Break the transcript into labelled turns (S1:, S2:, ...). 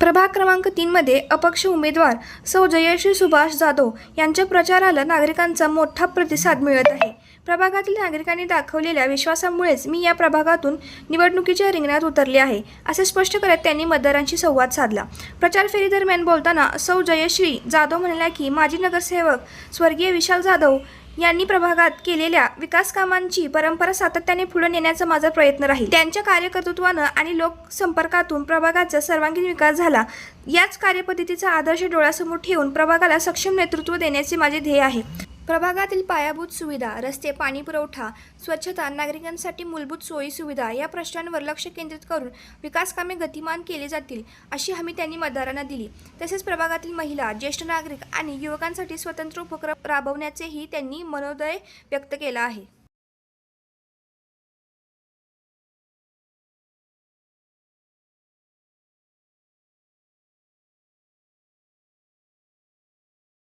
S1: प्रभाग क्रमांक तीनमध्ये अपक्ष उमेदवार सौ जयश्री सुभाष जाधव यांच्या प्रचाराला नागरिकांचा मोठा प्रतिसाद मिळत आहे. प्रभागातील नागरिकांनी दाखवलेल्या विश्वासामुळेच मी या प्रभागातून निवडणुकीच्या रिंगणात उतरले आहे असे स्पष्ट करत त्यांनी मतदारांशी संवाद साधला. प्रचार फेरीदरम्यान बोलताना सौ जयश्री जाधव म्हणाल्या की माजी नगरसेवक स्वर्गीय विशाल जाधव यांनी प्रभागात केलेल्या विकास कामांची परंपरा सातत्याने पुढे नेण्याचा माझा प्रयत्न राहील. त्यांच्या कार्यकर्तृत्वानं आणि लोकसंपर्कातून प्रभागाचा सर्वांगीण विकास झाला याच कार्यपद्धतीचा आदर्श डोळ्यासमोर ठेवून प्रभागाला सक्षम नेतृत्व देण्याचे माझे ध्येय आहे. प्रभागातील पायाभूत सुविधा रस्ते पाणी पुरवठा स्वच्छता नागरिकांसाठी मूलभूत सोयी सुविधा या प्रश्नांवर लक्ष केंद्रित करून विकासकामे गतिमान केली जातील अशी हमी त्यांनी मतदारांना दिली. तसेच प्रभागातील महिला ज्येष्ठ नागरिक आणि युवकांसाठी स्वतंत्र उपक्रम राबवण्याचेही त्यांनी मनोदय व्यक्त केला आहे.